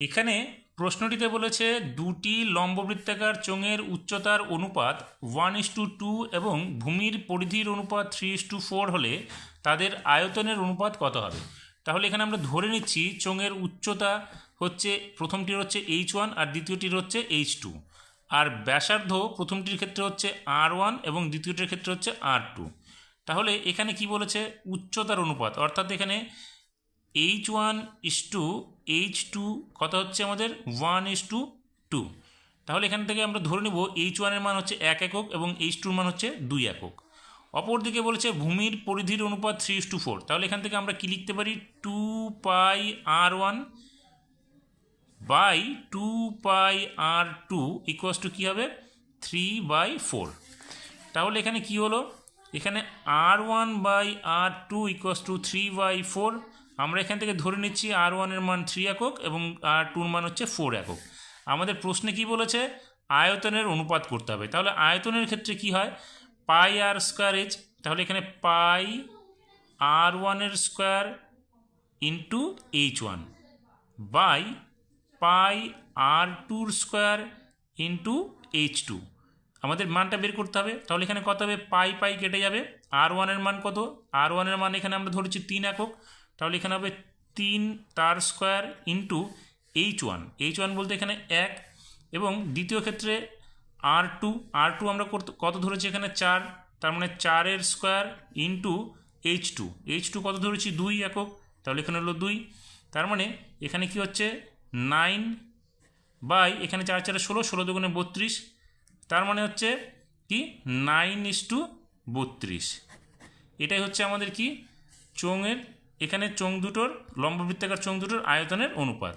এখানে প্রশ্নটিতে বলেছে, দুটি লম্ববৃত্তাকার চোঙের উচ্চতার অনুপাত ওয়ান ইস টু টু এবং ভূমির পরিধির অনুপাত থ্রি ইস টু ফোর হলে তাদের আয়তনের অনুপাত কত হবে? তাহলে এখানে আমরা ধরে নিচ্ছি, চোঙের উচ্চতা হচ্ছে, প্রথমটির হচ্ছে এইচ ওয়ান আর দ্বিতীয়টির হচ্ছে এইচ টু আর ব্যাসার্ধ প্রথমটির ক্ষেত্রে হচ্ছে আর ওয়ান এবং দ্বিতীয়টির ক্ষেত্রে হচ্ছে আর টু তাহলে এখানে কি বলেছে? উচ্চতার অনুপাত। অর্থাৎ এখানে H one is to H two কত হচ্ছে আমাদের? ওয়ান ইস টু টু তাহলে এখান থেকে আমরা ধরে নেব এইচ ওয়ানের মান হচ্ছে এক একক এবং এইচ টুর মান হচ্ছে দুই একক। অপরদিকে বলেছে ভূমির পরিধির অনুপাত থ্রি ইস টু ফোর তাহলে এখান থেকে আমরা কি লিখতে পারি? Two pi r one by two pi r two equals two কী হবে? থ্রি বাই ফোর তাহলে এখানে কি হলো? এখানে r one by r two equals two three by four আমরা এখান থেকে ধরে নিচ্ছি আর ওয়ানের মান থ্রি একক এবং আর টুর মান হচ্ছে ফোর একক। আমাদের প্রশ্নে কি বলেছে? আয়তনের অনুপাত করতে হবে। তাহলে আয়তনের ক্ষেত্রে কি হয়? পাই আর স্কোয়ার এইচ তাহলে এখানে পাই আর ওয়ানের square into H one by pi r tour square into H two আমাদের মানটা বের করতে হবে। তাহলে এখানে কত হবে? পাই পাই কেটে যাবে। আর ওয়ানের মান কত? আর ওয়ানের মান এখানে আমরা ধরেছি তিন একক। তাহলে এখানে হবে তিন তার square into H one. H one বলতে এখানে এক এবং দ্বিতীয় ক্ষেত্রে আর টু। আর টু আমরা কত ধরেছি এখানে চার? তার মানে চারের square into H two. H two কত ধরেছি? দুই একক। তাহলে এখানে হলো দুই। তার মানে এখানে কি হচ্ছে? নাইন বাই এখানে চার চারে ষোলো ষোলো দুগুণে বত্রিশ। তার মানে হচ্ছে কি? নাইন ইস টু বত্রিশ। এটাই হচ্ছে আমাদের কি? চোঙের এখানে চোঙ দুটোর লম্ববৃত্তাকার চোঙ দুটোর আয়তনের অনুপাত।